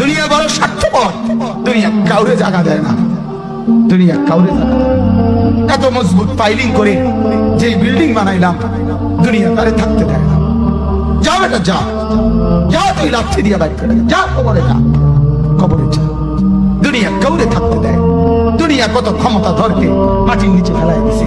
দুনিয়া বড় স্বার্থপর। দুনিয়া কাউরে জায়গা দেয় না। দুনিয়া কাউরে এত মজবুত পাইলিং করে যে বিল্ডিং বানাইলাম, দুনিয়া তারে থাকতে দেয় না। যা যা তুই লাথি দিয়া বাইক যা কবরে যা। কবরে যা। দুনিয়া কাউরে থাকতে দেয় দুনিয়া কত ক্ষমতা ধরকে মাটির নিচে ফেলাই দিছে।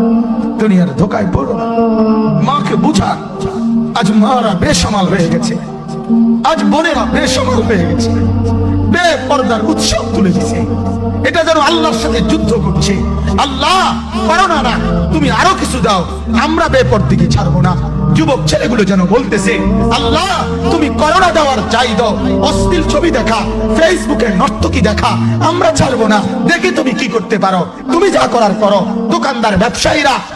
দুনিয়ার ধোকায় পড়ো মাকে বুঝা, আজ মারা বেসামাল হয়ে গেছে। আজ বোনেরা বেসামাল হয়ে গেছে। বে পর্দার উৎসব তুলে দিছে। এটা যেন আল্লাহর সাথে যুদ্ধ করছে। আল্লাহ করো না না, তুমি আরও কিছু দাও। আমরা বেপর্দিকে ছাড়বো না। যুবক ছেলেগুলো যেন বলতেছে, আল্লাহ, তুমি করোনা দেওয়ার চাই দাও। অশ্লীল ছবি দেখা, ফেসবুকে নর্তকি দেখা, আমরা ছাড়বো না। দেখি তুমি কি করতে পারো। তুমি যা করার করো। দোকানদার, ব্যবসায়ীরা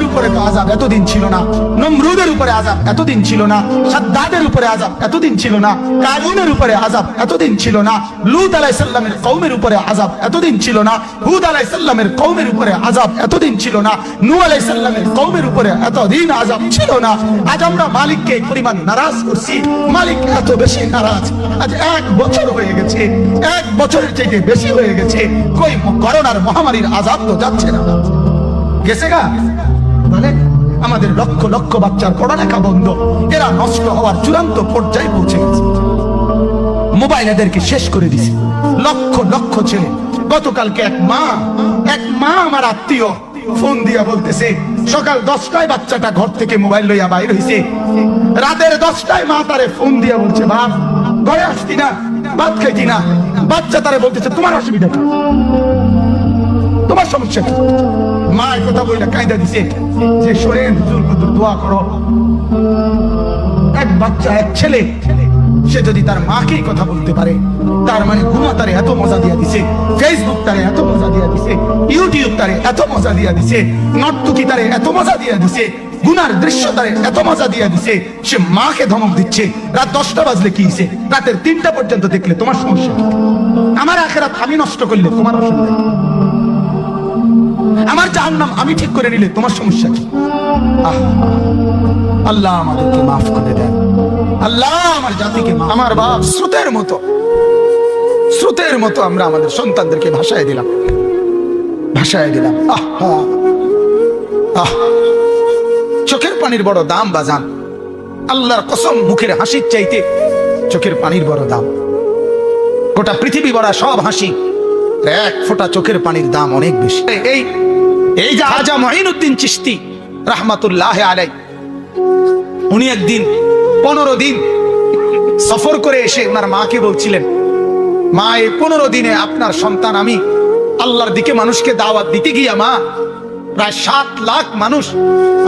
ফেরাউনের উপরে তো আজাব এতদিন ছিল না। নমরুদের উপরে আজাব এতদিন ছিল না। সাদ্দাদের উপরে আজাব এতদিন ছিল না। কারুনের উপরে আজাব এতদিন ছিল না। লুত আলাইসাল্লামের কৌমের উপরে আজাব এতদিন ছিল না। হুদ আলাইসাল্লামের কৌমের উপরে আজাব এতদিন ছিল না। নু আলাইসাল্লামের কৌমের উপরে এতদিন আজাব ছিল না। আজ আমরা মালিককে এই পরিমাণ নারাজ করছি। মালিক এত বেশি নারাজ। আজ এক বছর হয়ে গেছে। এক বছরের থেকে বেশি হয়ে গেছে। কই করোনার মহামারীর আজাব তো যাচ্ছে না। গেছে গা? মানে আমাদের লক্ষ লক্ষ বাচ্চার পড়ালেখা বন্ধ। এরা নষ্ট হওয়ার চূড়ান্ত পর্যায়ে পৌঁছে গেছে। মোবাইল এদেরকে শেষ করে দিছে। লক্ষ লক্ষ ছেলে। গতকালকে এক মা এক মা আমার আত্মীয় ফোন দিয়া বলতেছে, সকাল দশটায় বাচ্চাটা ঘর থেকে মোবাইল লইয়া বাইর হইছে। রাতের দশটায় মা তারে ফোন দিয়া বলছে, বাপ, ঘরে আসতি না, ভাত খাইতি না। বাচ্চা তারে বলতেছে, তোমার অসুবিধা তোমার সমস্যা মা এই কথা বইটা কায়দা দিছে, যে শোনেন দোয়া করো এক বাচ্চা, এক ছেলে, সে যদি তার মাকে কথা বলতে পারে, তার মানে ঘুমা তারে এত মজা দিয়া দিছে ফেসবুক তারে এত মজা দিয়া দিছে ইউটিউব তারে এত মজা দিয়া দিছে, নর্তুকি তারে এত মজা দিয়া দিছে, গুনার দৃশ্য তারে এত মজা দিয়া দিছে, সে মাকে ধমক দিচ্ছে রাত দশটা বাজলে কি হইছে? রাতের তিনটা পর্যন্ত দেখলে তোমার সমস্যা? আমার আখেরাত আমি নষ্ট করলে তোমার অসুবিধা? আমার জাহান্নাম আমি ঠিক করে নিলে তোমার সমস্যা কি? আল্লাহ আমাদেরকে মাফ করে দেন। আল্লাহ আমার জাতিকে আমার বাপ স্রোতের মতো। স্রোতের মতো আমরা আমাদের সন্তানদেরকে ভাষায় দিলাম। ভাষায় দিলাম। আহ আহ। চোখের পানির বড় দাম, বাজান। আল্লাহর কসম, মুখের হাসির চাইতে চোখের পানির বড় দাম। গোটা পৃথিবী বড়া সব হাসি। এক ফোঁটা চোখের পানির দাম অনেক বেশি। এই এই যে মহিনুদ্দিন চিস্তি রাহমাতুল্লাহ আলাই উনি একদিন পনেরো দিন সফর করে এসে ওনার মাকে বলছিলেন মা এই পনেরো দিনে আপনার সন্তান আমি আল্লাহর দিকে মানুষকে দাওয়াত দিতে গিয়া মা প্রায় সাত লাখ মানুষ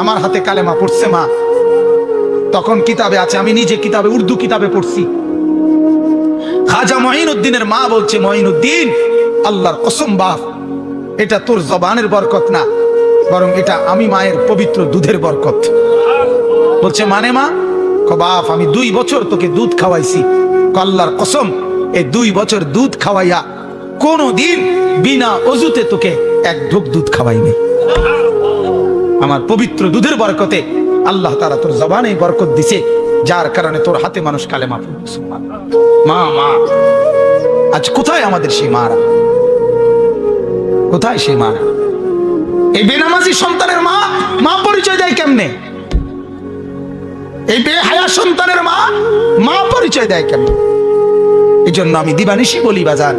আমার হাতে কালেমা পড়ছে মা। তখন কিতাবে আছে আমি নিজে কিতাবে উর্দু কিতাবে পড়ছি। খাজা মহিনুদ্দিনের মা বলছে মঈনুদ্দিন আল্লাহর কসম বাপ, এটা তোর জবানের বরকত না, বরং এটা আমি মায়ের পবিত্র দুধের বরকত। বলছে মানে মা? বাপ, আমি দুই বছর তোকে দুধ খাওয়াইছি। ক, আল্লাহর কসম, এই দুই বছর দুধ খাওয়াইয়া কোনো দিন বিনা অজুতে তোকে এক ঢোক দুধ খাওয়াইনি আমার পবিত্র দুধের বরকতে আল্লাহ তারা তোর জবানে বরকত দিছে, যার কারণে তোর হাতে মানুষ পড়বে মা মা, আজ কোথায় আমাদের সেই মারা? কোথায় সেই মা? এই বেনামাজি সন্তানের মা? মা পরিচয় দেয় কেমনে? এই বেহায়া সন্তানের মা? মা পরিচয় দেয় কেমনে? এই জন্য আমি দিবানিশি বলি বাজার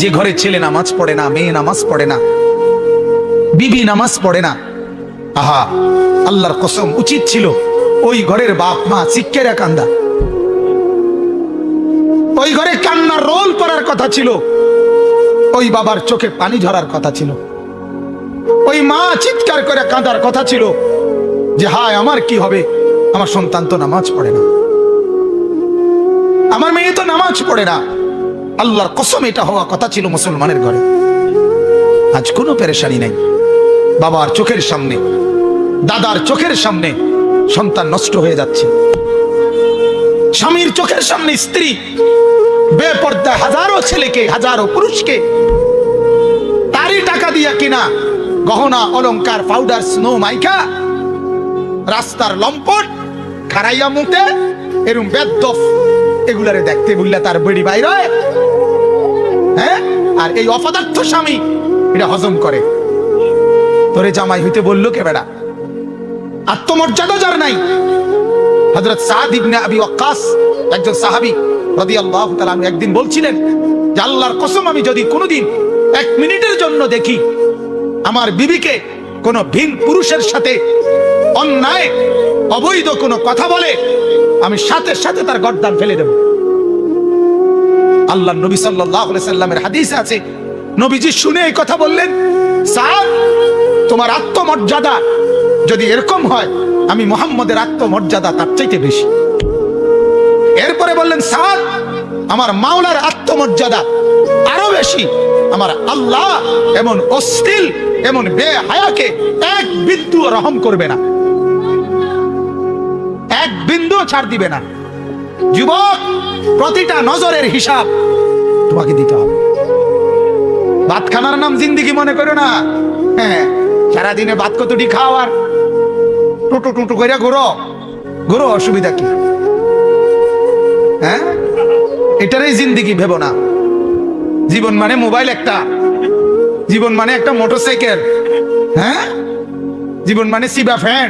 যে ঘরে ছেলে নামাজ পড়ে না, মেয়ে নামাজ পড়ে না, বিবি নামাজ পড়ে না, আহা, আল্লাহর কসম উচিত ছিল ওই ঘরের বাপ মা শিক্ষেরা কান্দা। ওই ঘরে কান্নার রোল পড়ার কথা ছিল। ওই বাবার চোখে পানি ঝরার কথা ছিল। ওই মা চিৎকার করে কাঁদার কথা ছিল যে, হায়, আমার কি হবে? আমার সন্তান তো নামাজ পড়ে না। আমার মেয়ে তো নামাজ পড়ে না। আল্লাহর কসম, এটা হওয়া কথা ছিল মুসলমানের ঘরে। আজ কোনো পেরেশানি নাই। বাবার চোখের সামনে, দাদার চোখের সামনে সন্তান নষ্ট হয়ে যাচ্ছে। স্বামীর চোখের সামনে স্ত্রী বেপর্দা হাজারো ছেলেকে, হাজারো পুরুষকে দিয়া কিনা? গহনা, অলংকার পাউডার স্নো মাইকা? রাস্তার লম্পট খারাইয়া মুতে, এরম বেদফ, এগুলারে দেখতে বললে তার বেড়ি বাইর হয়। আর এই অপদার্থ স্বামী, এটা হজম করে। তোরে জামাই হইতে বলল কে বেড়া? আত্মমর্যাদা যার নাই। হযরত সাদ ইবনে আবি ওয়াক্কাস, একজন সাহাবী, রাদিয়াল্লাহু তাআলা একদিন বলছিলেন যে, আল্লাহর কসম আমি যদি কোনোদিন এক মিনিটের জন্য দেখি আমার বিবিকে কোনো ভিন পুরুষের সাথে অন্যায়, অবৈধ কোনো কথা বলে আমি সাথে সাথে তার গর্দান ফেলে দেব। আল্লাহ নবী সাল্লামের হাদিসে আছে, নবীজি শুনে এই কথা বললেন সাদ তোমার আত্মমর্যাদা যদি এরকম হয়, আমি মোহাম্মদের আত্মমর্যাদা তার চাইতে বেশি। এরপরে বললেন সাদ আমার মাওলার আত্মমর্যাদা আরও বেশি। আমার আল্লাহ এমন অশ্লীল এমন বেহায়াকে এক বিন্দু রহম করবে না। এক বিন্দু ছাড় দিবে না। যুবক, প্রতিটা নজরের হিসাব তোমাকে দিতে হবে। ভাত খানার নাম জিন্দিগি মনে করো না। হ্যাঁ সারাদিনে ভাত কতটি খাও আর টুটু টুটু করে ঘুরো। ঘুরো, অসুবিধা কি? হ্যাঁ? এটারই জিন্দিগি ভেবো না। জীবন মানে মোবাইল একটা। জীবন মানে একটা মোটরসাইকেল। হ্যাঁ? জীবন মানে সিবা ফ্যান।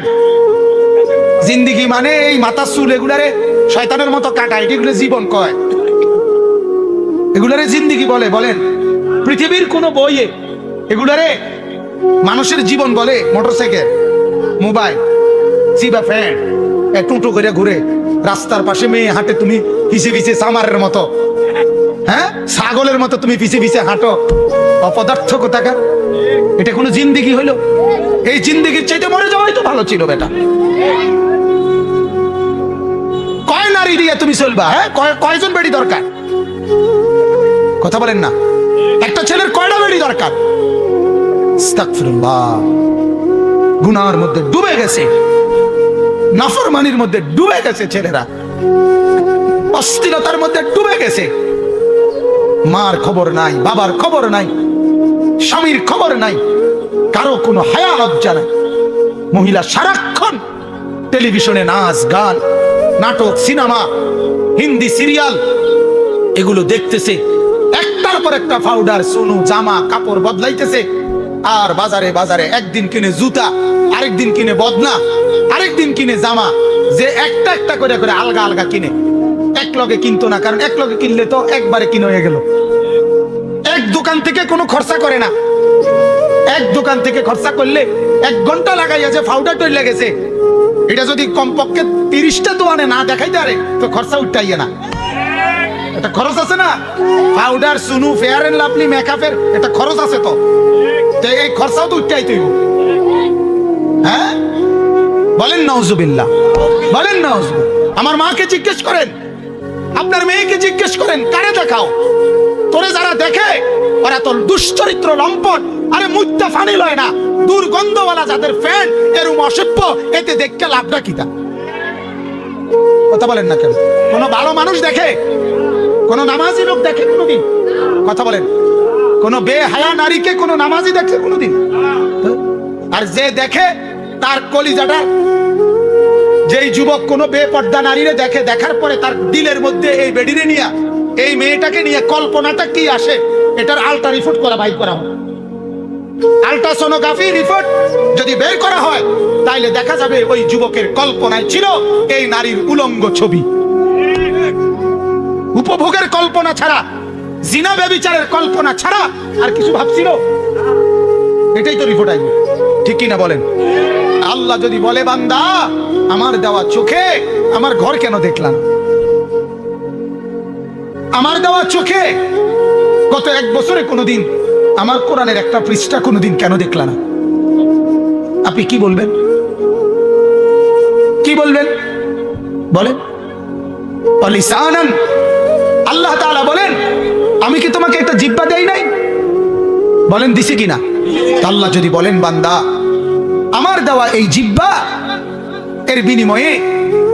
জিন্দিগি মানে এই মাথার চুল এগুলারে শয়তানের মতো কাটা এগুলো জীবন কয়। এগুলারে জিন্দিগি বলে, বলেন। পৃথিবীর কোন বইয়ে এগুলারে মানুষের জীবন বলে মোটরসাইকেল, মোবাইল সিবা ফ্যান। টুটু করে ঘুরে রাস্তার পাশে মেয়ে হাঁটে, তুমি পিছে পিছে সামারের মতো। হ্যাঁ? ছাগলের মতো তুমি পিছে পিছে হাঁটো। অপদার্থ কোথাকার? এটা কোনো জিন্দিগি হলো এই জিন্দিগির চাইতে মরে যাওয়াই তো ভালো ছিল বেটা। কয় নারী দিয়ে তুমি চলবা হ্যাঁ? কয়- কয়জন বেড়ি দরকার? কথা বলেন না। একটা ছেলের কয়টা বেড়ি দরকার? গুনার মধ্যে ডুবে গেছে। নাফরমানির মধ্যে ডুবে গেছে ছেলেরা। অস্থিরতার মধ্যে ডুবে গেছে। মার খবর নাই, বাবার খবর নাই, স্বামীর খবর নাই, কারও কোনো হায়া লজ্জা নাই। মহিলা সারাক্ষণ টেলিভিশনে নাচ, গান, নাটক, সিনেমা, হিন্দি সিরিয়াল, এগুলো দেখতেছে। একটার পর একটা পাউডার, সোনু, জামা, কাপড় বদলাইতেছে। আর বাজারে বাজারে একদিন কিনে জুতা, আরেকদিন কিনে বদনা, আরেকদিন কিনে জামা, যে একটা একটা করে করে আলগা আলগা কিনে। এক লগে কিনতো না, কারণ এক লগে কিনলে তো একবারে কিনে হয়ে গেল। এক দোকান থেকে কোনো খরচা করে না। এক দোকান থেকে খরচা করলে এক ঘণ্টা লাগাইয়া যে পাউডার তৈরি লেগেছে, এটা যদি কমপক্ষে তিরিশটা দোকানে না দেখাইতে পারে, তো খরচা উঠাইয়ে না। এটা খরচ আছে না? পাউডার সুনু ফেয়ার এন্ড লাভলি মেকআপের এটা খরচ আছে তো। তো এই খরচাও তো উঠাই তুই হ্যাঁ? বলেন নওজুবিল্লাহ। বলেন নওজুবিল্লাহ। আমার মাকে জিজ্ঞেস করেন আপনার মেয়েকে জিজ্ঞেস করেন, কারে দেখাও? তোরে যারা দেখে, ওরা তোর দুশ্চরিত্র লম্পট। আরে মুদ্দা ফানি লয় না, দুর্গন্ধওয়ালা যাদের ফ্যান এরম অসভ্য, এতে দেখতে লাভটা কিতা কথা বলেন না কেন? কোন ভালো মানুষ দেখে, কোন নামাজি লোক দেখে কোনোদিন? কথা বলেন। কোন বেহায়া নারীকে কোন নামাজি দেখে কোনোদিন? আর যে দেখে, তার কলিজাটা যেই যুবক কোন বেপর্দা নারীরে দেখে, দেখার পরে তার দিলের মধ্যে এই বেডিরে নিয়ে, এই মেয়েটাকে নিয়ে কল্পনাটা কি আসে, এটার আলট্রা রিপোর্ট করা, বাইর করা হয় আলট্রাসোনোগ্রাফি রিপোর্ট যদি বের করা হয়, তাইলে দেখা যাবে ওই যুবকের কল্পনায় ছিল এই নারীর উলঙ্গ ছবি। উপভোগের কল্পনা ছাড়া, জিনা ব্যবিচারের কল্পনা ছাড়া আর কিছু ভাবছিল? এটাই তো রিপোর্ট আসবে ঠিক কিনা বলেন? আল্লাহ যদি বলে, বান্দা আমার দেওয়া চোখে আমার ঘর কেন দেখলাম? আমার দেওয়া চোখে গত এক বছরে কোনোদিন আমার কোরআনের একটা পৃষ্ঠা কোনোদিন কেন দেখলাম? না আপনি কি বলবেন? কি বলবেন? বলেন। আল্লাহ তাআলা বলেন, আমি কি তোমাকে একটা জিব্বা দেই নাই? বলেন, দিছি কিনা? আল্লাহ যদি বলেন, বান্দা, আমার দেওয়া এই জিব্বা এর বিনিময়ে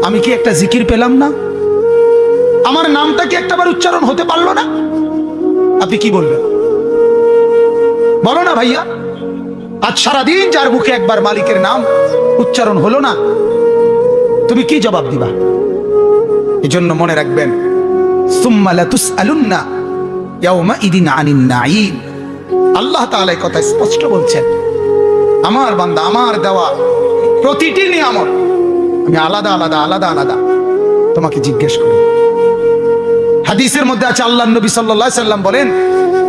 আমি কি একটা জিকির পেলাম না? আমার নামটা কি একটাবার উচ্চারণ হতে পারল না? আপনি কি বলবেন? বলো না ভাইয়া। আজ সারাদিন যার মুখে একবার মালিকের নাম উচ্চারণ হলো না, তুমি কি জবাব দিবা? এজন্য মনে রাখবেন আল্লাহ এই কথা স্পষ্ট বলছেন। আমার বান্দা, আমার দেওয়া প্রতিটি নিয়ামত আমি আলাদা আলাদা আলাদা আলাদা। তোমাকে জিজ্ঞেস করি। হাদিসের মধ্যে আছে, আল্লাহ নবী আলাইহি সাল্লাম বলেন,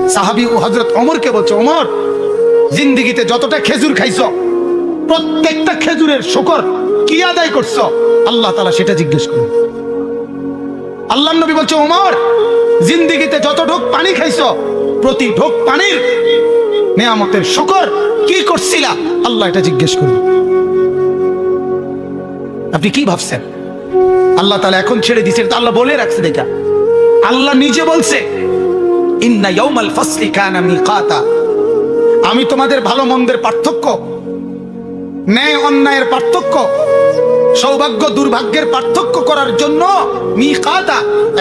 সাহাবী ও হযরত ওমরকে বলছে, ওমর, জিন্দেগিতে যতটা খেজুর খাইছো, প্রত্যেকটা খেজুরের শুকর কি আদায় করছ? আল্লাহ তালা সেটা জিজ্ঞেস করুন। আল্লাহ নবী বলছে, ওমর, জিন্দেগিতে যত ঢোক পানি খাইছো, প্রতি ঢোক পানির নেয়ামতের শুকর কি করছিলা? আল্লাহ এটা জিজ্ঞেস করুন। আপনি কি ভাবছেন? আল্লাহ তাআলা এখন ছেড়ে দিয়েছেন, তা আল্লাহ বলে রাখছে দেখা আল্লাহ নিজে বলছে আমি তোমাদের ভালো মন্দের পার্থক্য, ন্যায় অন্যায়ের পার্থক্য, সৌভাগ্য দুর্ভাগ্যের পার্থক্য করার জন্য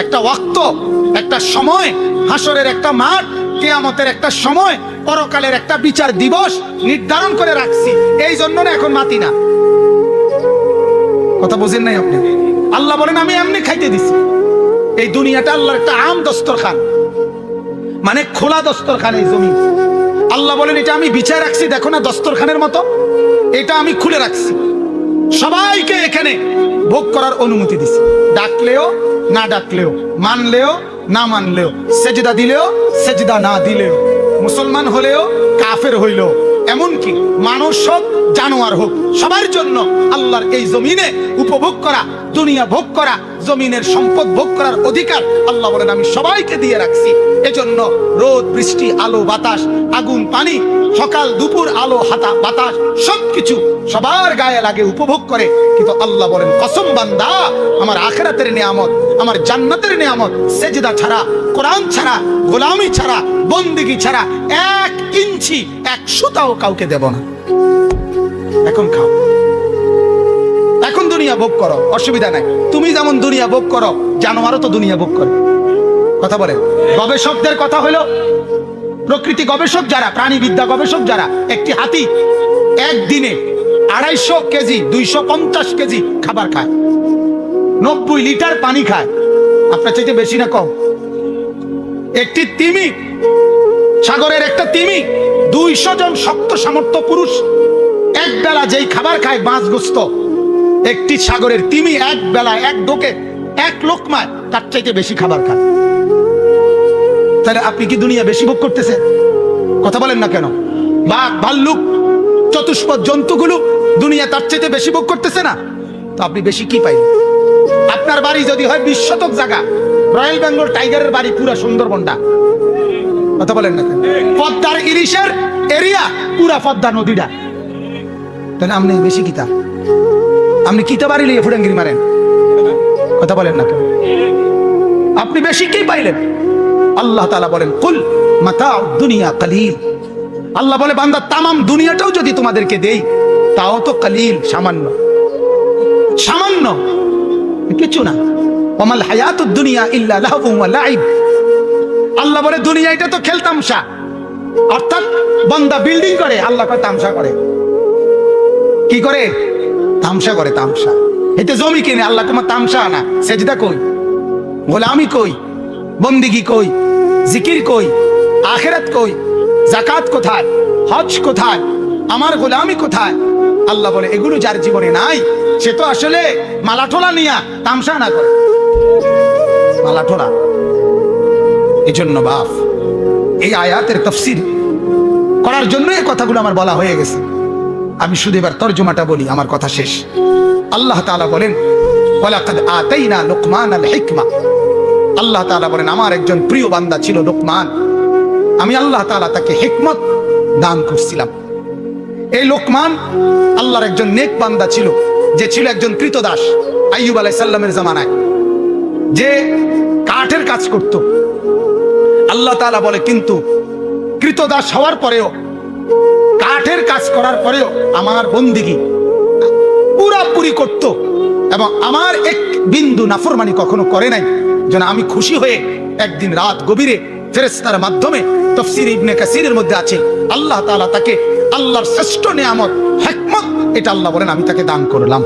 একটা ওয়াক্ত, একটা সময়, হাসরের একটা মাঠ, কেয়ামতের একটা সময়, পরকালের একটা বিচার দিবস নির্ধারণ করে রাখছি। এই জন্য না এখন মাতি না। কথা বোঝেন নাই আপনি? আল্লাহ বলেন, আমি এমনি খাইতে দিছি। এই দুনিয়াটা আল্লাহর একটা আম দস্তরখান। মানে খোলা দস্তরখান এই জমি। আল্লাহ বলেন, এটা আমি বিছায় রাখছি, দেখো না দস্তরখানের মতো। এটা আমি খুলে রাখছি। সবাইকে এখানে ভোগ করার অনুমতি দিছি। ডাকলেও, না ডাকলেও, মানলেও, না মানলেও, সেজদা দিলেও, সেজদা না দিলেও, মুসলমান হলেও, কাফের হইলেও, এমনকি মানুষ হোক জানোয়ার হোক, সবার জন্য আল্লাহর এই জমিনে উপভোগ করা, দুনিয়া ভোগ করা, জমিনের সম্পদ ভোগ করার অধিকার আল্লাহ বলেন, আমি সবাইকে দিয়ে রাখছি। এজন্য রোদ, বৃষ্টি, আলো, বাতাস, আগুন, পানি, সকাল, দুপুর, আলো, হাতা, বাতাস, সবকিছু সবার গায়ে লাগে, উপভোগ করে। কিন্তু আল্লাহ বলেন, কসম বান্দা, আমার আখেরাতের নিয়ামত, আমার জান্নাতের নিয়ামত, সেজদা ছাড়া, কোরআন ছাড়া, গোলামি ছাড়া, বন্দিগি ছাড়া, এক ইঞ্চি, এক সুতাও কাউকে দেব না। এখন খাও। এখন দুনিয়া ভোগ করো, অসুবিধা নাই। তুমি যেমন দুনিয়া ভোগ করো, জানোয়ারও তো দুনিয়া ভোগ করে। কথা বলে? গবেষকদের কথা হলো, প্রকৃতি গবেষক যারা, প্রাণীবিদ্যা গবেষক যারা, একটি হাতি একদিনে আড়াইশো কেজি, দুইশো পঞ্চাশ কেজি খাবার খায়। নব্বই লিটার পানি খায়। আপনার চাইতে বেশি না কম। একটি তিমি, সাগরের একটা তিমি, দুইশো জন শক্ত সামর্থ্য পুরুষ এক বেলা যেই খাবার খায় বাঁশ গোস্ত, একটি সাগরের তিমি এক বেলা এক ডোকে এক লোকমায় তার চাইতে বেশি খাবার খায়। তাহলে আপনি কি দুনিয়া বেশি ভোগ করতেছেন? কথা বলেন না কেন? বাঘ, ভাল্লুক, চতুষ্পদ জন্তুগুলো দুনিয়া তার চাইতে বেশি ভোগ করতেছে না? তো আপনি বেশি কি পাইলেন? আপনার বাড়ি যদি হয় বিশ শতক জায়গা। রয়্যাল বেঙ্গল টাইগারের বাড়ি পুরা সুন্দরবনটা। কথা বলেন না? পদ্মার ইলিশের এরিয়া পুরা পদ্মা নদীটা। তাহলে আপনি বেশি কিতা আপনি কিতা বাড়ি লিয়ে ফুডাঙ্গিরি মারেন। কথা বলেন না আপনি বেশি কি পাইলেন? আল্লাহ তালা বলেন, কুল মাতা দুনিয়া কালিল। আল্লাহ বলে, বান্দা, তামাম দুনিয়াটাও যদি তোমাদেরকে দেই, তাও তো কালিল, সামান্য। সামান্য? কিছু না। ওমাল হায়াত দুনিয়া ইল্লা লাহবুম লাইব। আল্লাহ বলে দুনিয়া এটা তো খেলতামশা অর্থাৎ বান্দা বিল্ডিং করে, আল্লাহ কয় তামসা করে। কি করে? তামসা করে তামসা। এতে জমি কিনে, আল্লাহ তোমার তামসা আনা। সেজদা কই? গোলামি কই? বন্দিগি কই? জিকির কই? আখেরাত কই? জাকাত কোথায়? হজ কোথায়? আমার গোলামি কোথায়? আল্লাহ বলে, এগুলো যার জীবনে নাই, সে তো আসলে মালাঠোলা নিয়া তামসা না করে। মালাঠোলা। এজন্য বাপ, এই আয়াতের তফসির করার জন্য এই কথাগুলো আমার বলা হয়ে গেছে। আমি শুধু এবার তর্জমাটা বলি, আমার কথা শেষ। আল্লাহ তাআলা বলেন লুকমান আল্লাহ তাআলা বলেন, আমার একজন প্রিয় বান্দা ছিল লোকমান। আমি আল্লাহ তাআলা তাকে হিকমত দান করছিলাম। এই লোকমান আল্লাহর একজন নেক বান্দা ছিল, যে ছিল একজন কৃতদাস আইয়ুব আলাইহিস সালামের জামানায়। যে কাঠের কাজ করত। আল্লাহ তাআলা বলে, কিন্তু কৃতদাস হওয়ার পরেও কাঠের কাজ করার পরেও আমার বন্দিগি পুরাপুরি করত এবং আমার এক বিন্দু নাফরমানি কখনো করে নাই। যেন আমি খুশি হয়ে একদিন রাত গভীরে ফেরেস্তার মাধ্যমে তফসির ইবনে কাসিরের মধ্যে আছে। আল্লাহ তালা তাকে আল্লাহর শ্রেষ্ঠ নিয়ামত, হেকমত, এটা আল্লাহ বলেন, আমি তাকে দান করলাম।